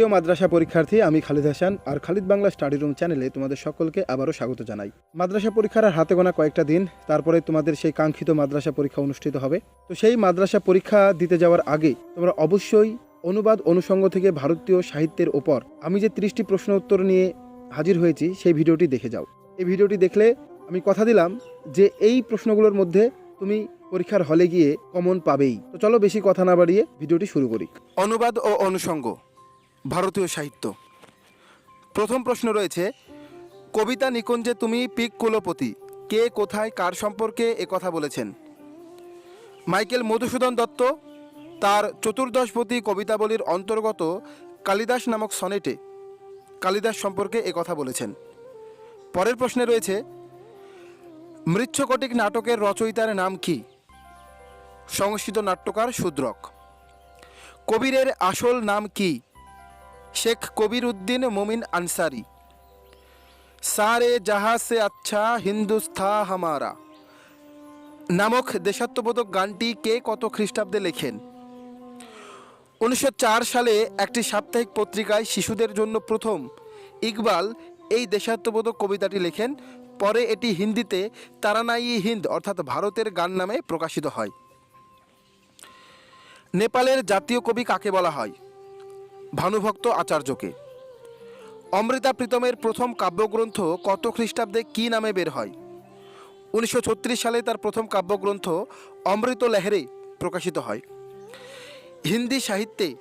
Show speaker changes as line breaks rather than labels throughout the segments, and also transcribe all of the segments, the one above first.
প্রিয় মাদ্রাসা পরীক্ষার্থী আমি খালিদ হাসান আর খালিদ বাংলা স্টাডি রুম চ্যানেলে তোমাদের সকলকে আবারও স্বাগত জানাই। মাদ্রাসা পরীক্ষার আর হাতে গোনা কয়েকটা দিন, তারপরে তোমাদের সেই কাঙ্ক্ষিত মাদ্রাসা পরীক্ষা অনুষ্ঠিত হবে। তো সেই মাদ্রাসা পরীক্ষা দিতে যাওয়ার আগে তোমরা অবশ্যই অনুবাদ অনুষঙ্গ থেকে ভারতীয় সাহিত্যের ওপর আমি যে ত্রিশটি প্রশ্ন উত্তর নিয়ে হাজির হয়েছি, সেই ভিডিওটি দেখে যাও। এই ভিডিওটি দেখলে আমি কথা দিলাম যে এই প্রশ্নগুলোর মধ্যে তুমি পরীক্ষার হলে গিয়ে কমন পাবেই। তো চলো বেশি কথা না বাড়িয়ে ভিডিওটি শুরু করি। অনুবাদ ও অনুষঙ্গ। ভারতীয় সাহিত্য। প্রথম প্রশ্ন রয়েছে, কবিতা নিকুঞ্জে তুমি পিক কুলপতি, কে কোথায় কার সম্পর্কে এ কথা বলেছেন? মাইকেল মধুসূদন দত্ত, তার চতুর্দশপতি কবিতাবলীর অন্তর্গত কালিদাস নামক সনেটে কালিদাস সম্পর্কে এ কথা বলেছেন। পরের প্রশ্নে রয়েছে, মৃচ্ছকটিক নাটকের রচয়িতার নাম কি? সংস্কৃত নাট্যকার শূদ্রক কবিরের আসল নাম কি? শেখ কবির উদ্দিন মোমিন আনসারি। সারে জাহা সে আচ্ছা হিন্দুস্থা হামারা। নামক দেশাত্মবোধক গানটি কে কত খ্রিস্টাব্দে লেখেন? উনিশশো চার সালে একটি সাপ্তাহিক পত্রিকায় শিশুদের জন্য প্রথম ইকবাল এই দেশাত্মবোধক কবিতাটি লেখেন। পরে এটি হিন্দিতে তারানাই হিন্দ অর্থাৎ ভারতের গান নামে প্রকাশিত হয়। নেপালের জাতীয় কবি কাকে বলা হয়? ভানুভক্ত আচার্যকে। অমৃতা প্রীতমের প্রথম কাব্যগ্রন্থ কত খ্রিস্টাব্দে কী নামে বের হয়? উনিশশো ছত্রিশ সালে তার প্রথম কাব্যগ্রন্থ অমৃত লেহরে প্রকাশিত হয়। হিন্দি সাহিত্যে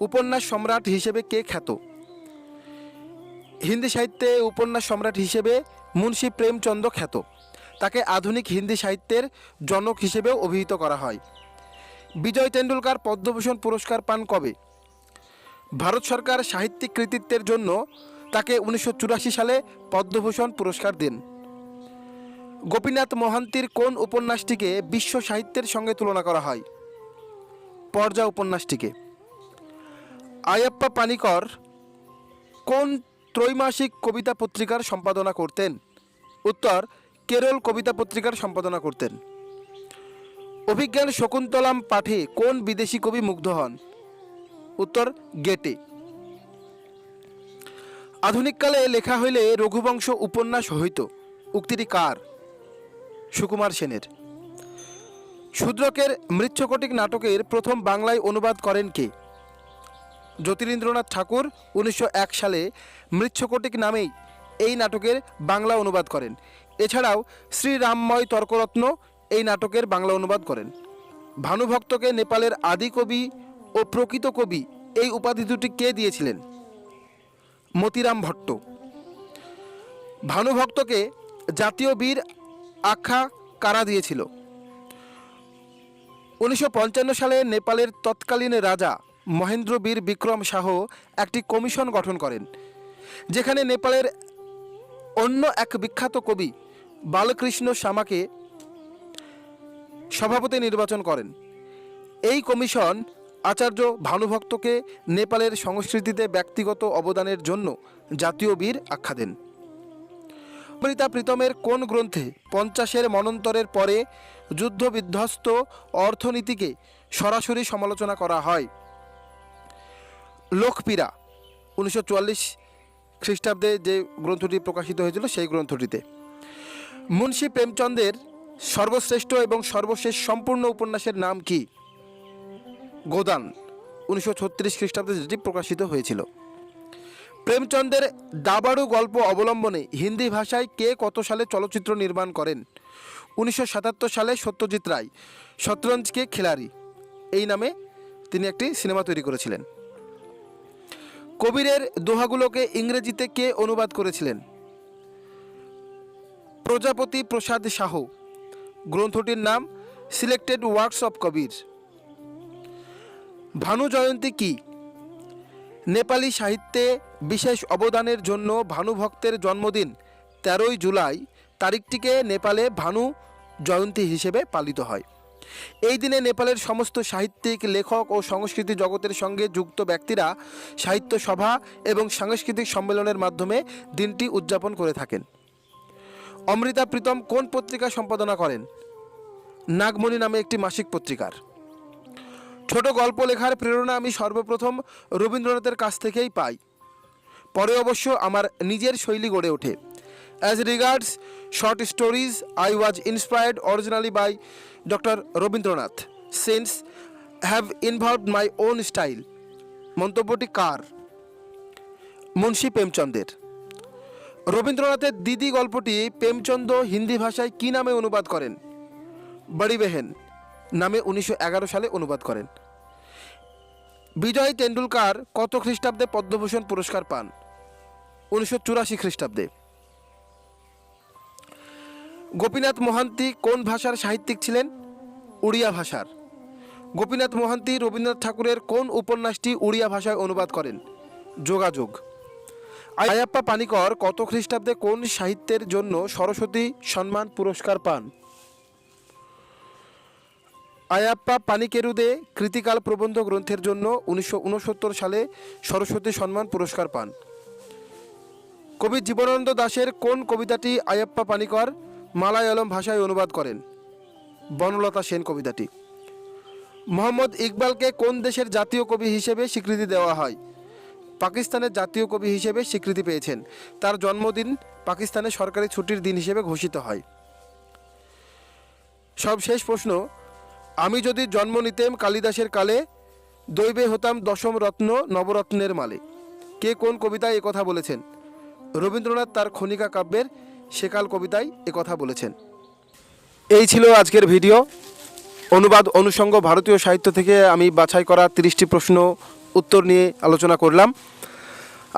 উপন্যাস সম্রাট হিসেবে কে খ্যাত? হিন্দি সাহিত্যে উপন্যাস সম্রাট হিসেবে মুন্সী প্রেমচন্দ্র খ্যাত। তাকে আধুনিক হিন্দি সাহিত্যের জনক হিসেবেও অভিহিত করা হয়। বিজয় তেন্ডুলকার পদ্মভূষণ পুরস্কার পান কবে? ভারত সরকার সাহিত্যিক কৃতিত্বের জন্য তাকে উনিশশো চুরাশি সালে পদ্মভূষণ পুরস্কার দেন। গোপীনাথ মহান্তির কোন উপন্যাসটিকে বিশ্ব সাহিত্যের সঙ্গে তুলনা করা হয়? পর্যা উপন্যাসটিকে। আয়াপ্পা পানিকর কোন ত্রৈমাসিক কবিতা পত্রিকার সম্পাদনা করতেন? উত্তর, কেরল কবিতা পত্রিকার সম্পাদনা করতেন। অভিজ্ঞান শকুন্তলাম পাঠে কোন বিদেশি কবি মুগ্ধ হন? উত্তর গেটে আধুনিককালে লেখা হইলে রঘুবংশ উপন্যাস হইত। উক্তিটি কার? সুকুমার সেনের। শূদ্রকের মৃচ্ছকটিক নাটকের প্রথম বাংলায় অনুবাদ করেন কে? জ্যোতিরিন্দ্রনাথ ঠাকুর উনিশশো এক সালে মৃচ্ছকটিক নামেই এই নাটকের বাংলা অনুবাদ করেন। এছাড়াও শ্রীরামময় তর্করত্ন এই নাটকের বাংলা অনুবাদ করেন। ভানুভক্তকে নেপালের আদি কবি ও প্রকৃত কবি, এই উপাধি দুটি কে দিয়েছিলেন? মতিরাম ভট্ট। ভানুভক্তকে জাতীয় বীর আখ্যা কারা দিয়েছিল? উনিশশো পঞ্চান্ন সালে নেপালের তৎকালীন রাজা মহেন্দ্র বীর বিক্রম শাহ একটি কমিশন গঠন করেন, যেখানে নেপালের অন্য এক বিখ্যাত কবি বালকৃষ্ণ শামাকে সভাপতি নির্বাচন করেন। এই কমিশন আচার্য ভানুভক্তকে নেপালের সংস্কৃতিতে ব্যক্তিগত অবদানের জন্য জাতীয় বীর আখ্যা দেন। অমৃতা প্রীতমের কোন গ্রন্থে পঞ্চাশের মনন্তরের পরে যুদ্ধবিধ্বস্ত অর্থনীতিকে সরাসরি সমালোচনা করা হয়? লোকপীড়া, উনিশশো চুয়াল্লিশ খ্রিস্টাব্দে যে গ্রন্থটি প্রকাশিত হয়েছিল সেই গ্রন্থটিতে। মুন্সী প্রেমচন্দের সর্বশ্রেষ্ঠ এবং সর্বশেষ সম্পূর্ণ উপন্যাসের নাম কি? গোদান উনিশশো ছত্রিশ খ্রিস্টাব্দে যেটি প্রকাশিত হয়েছিল। প্রেমচন্দের দাবাড়ু গল্প অবলম্বনে হিন্দি ভাষায় কে কত সালে চলচ্চিত্র নির্মাণ করেন? উনিশশো সাতাত্তর সালে সত্যজিৎ রায়, শতরঞ্জকে খেলারি এই নামে তিনি একটি সিনেমা তৈরি করেছিলেন। কবিরের দোহাগুলোকে ইংরেজিতে কে অনুবাদ করেছিলেন? প্রজাপতি প্রসাদ শাহ গ্রন্থটির নাম selected works of Kabir. Bhanu Jayanti কি? নেপালি সাহিত্যে বিশেষ অবদানের জন্য ভানুভক্তের জন্মদিন তেরোই জুলাই তারিখটিকে নেপালে ভানু জয়ন্তী হিসেবে পালিত হয়। এই দিনে নেপালের সমস্ত সাহিত্যিক, লেখক ও সংস্কৃতি জগতের সঙ্গে যুক্ত ব্যক্তিরা সাহিত্য সভা এবং সাংস্কৃতিক সম্মেলনের মাধ্যমে দিনটি উদযাপন করে থাকেন। অমৃতা প্রীতম কোন পত্রিকা সম্পাদনা করেন? নাগমণি নামে একটি মাসিক পত্রিকার। ছোট গল্প লেখার প্রেরণা আমি সর্বপ্রথম রবীন্দ্রনাথের কাছ থেকেই পাই। পরে অবশ্য আমার নিজের শৈলী গড়ে ওঠে। As regards short stories I was inspired originally by doctor Rabindranath since have involved my own style মন্তব্যটি কার? মুন্সী প্রেমচন্দের। রবীন্দ্রনাথের দিদি গল্পটি প্রেমচন্দ হিন্দি ভাষায় কী নামে অনুবাদ করেন? বড়ি বেহেন নামে উনিশশো এগারো সালে অনুবাদ করেন। বিজয় তেন্ডুলকার কত খ্রিস্টাব্দে পদ্মভূষণ পুরস্কার পান? উনিশশো চুরাশি খ্রিস্টাব্দে। গোপীনাথ মহান্তি কোন ভাষার সাহিত্যিক ছিলেন? উড়িয়া ভাষার। গোপীনাথ মহান্তি রবীন্দ্রনাথ ঠাকুরের কোন উপন্যাসটি উড়িয়া ভাষায় অনুবাদ করেন? যোগাযোগ। আয়াপ্পা পানিকর কত খ্রিস্টাব্দে কোন সাহিত্যের জন্য সরস্বতী সম্মান পুরস্কার পান? আয়াপ্পা পানিকেরুদে কৃতিকাল প্রবন্ধ গ্রন্থের জন্য উনিশশো উনসত্তর সালে সরস্বতী সম্মান পুরস্কার পান। কবি জীবনানন্দ দাশের কোন কবিতাটি আয়াপ্পা পানিকর মালায়ালম ভাষায় অনুবাদ করেন? বনলতা সেন কবিতাটি। মোহাম্মদ ইকবালকে কোন দেশের জাতীয় কবি হিসেবে স্বীকৃতি দেওয়া হয়? পাকিস্তানের জাতীয় কবি হিসেবে স্বীকৃতি পেয়েছেন। তার জন্মদিন পাকিস্তানের সরকারি ছুটির দিন হিসেবে ঘোষিত হয়। সব শেষ প্রশ্ন আমি যদি জন্ম নিতেম কালিদাসের কালে, দৈবে হতাম দশম রত্ন নবরত্নের মালে। কে কোন কবিতায় কথা বলেছেন? রবীন্দ্রনাথ তার খনিকা কাব্যের সেকাল কবিতায় কথা বলেছেন। এই ছিল আজকের ভিডিও। অনুবাদ অনুষঙ্গ ভারতীয় সাহিত্য থেকে আমি বাছাই করা তিরিশটি প্রশ্ন উত্তর নিয়ে আলোচনা করলাম।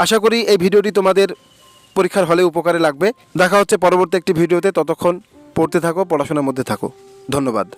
আশা করি এই ভিডিওটি তোমাদের পরীক্ষার হলে উপকারে লাগবে। দেখা হচ্ছে পরবর্তী একটি ভিডিওতে। ততক্ষণ পড়তে থাকো, পড়াশোনার মধ্যে থাকো। ধন্যবাদ।